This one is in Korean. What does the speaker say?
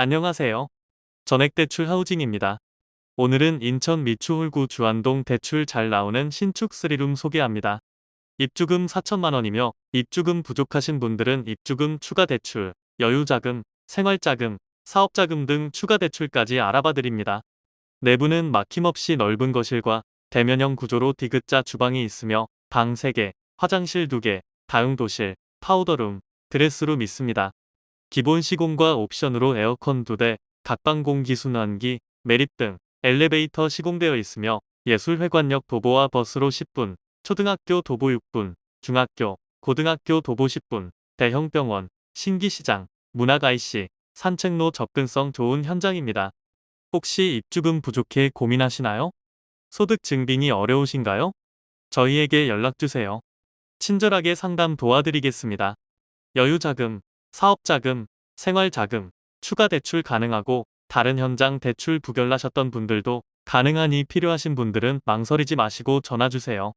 안녕하세요. 전액대출 하우징입니다. 오늘은 인천 미추홀구 주안동 대출 잘 나오는 신축 3룸 소개합니다. 입주금 4천만 원이며 입주금 부족하신 분들은 입주금 추가 대출, 여유자금, 생활자금, 사업자금 등 추가 대출까지 알아봐 드립니다. 내부는 막힘없이 넓은 거실과 대면형 구조로 디귿자 주방이 있으며 방 3개, 화장실 2개, 다용도실, 파우더룸, 드레스룸 있습니다. 기본 시공과 옵션으로 에어컨 2대, 각방 공기순환기, 매립 등 엘리베이터 시공되어 있으며 예술회관역 도보와 버스로 10분, 초등학교 도보 6분, 중학교, 고등학교 도보 10분, 대형 병원, 신기시장, 문학 IC, 산책로 접근성 좋은 현장입니다. 혹시 입주금 부족해 고민하시나요? 소득 증빙이 어려우신가요? 저희에게 연락주세요. 친절하게 상담 도와드리겠습니다. 여유자금, 사업자금, 생활자금, 추가 대출 가능하고 다른 현장 대출 부결나셨던 분들도 가능하니 필요하신 분들은 망설이지 마시고 전화주세요.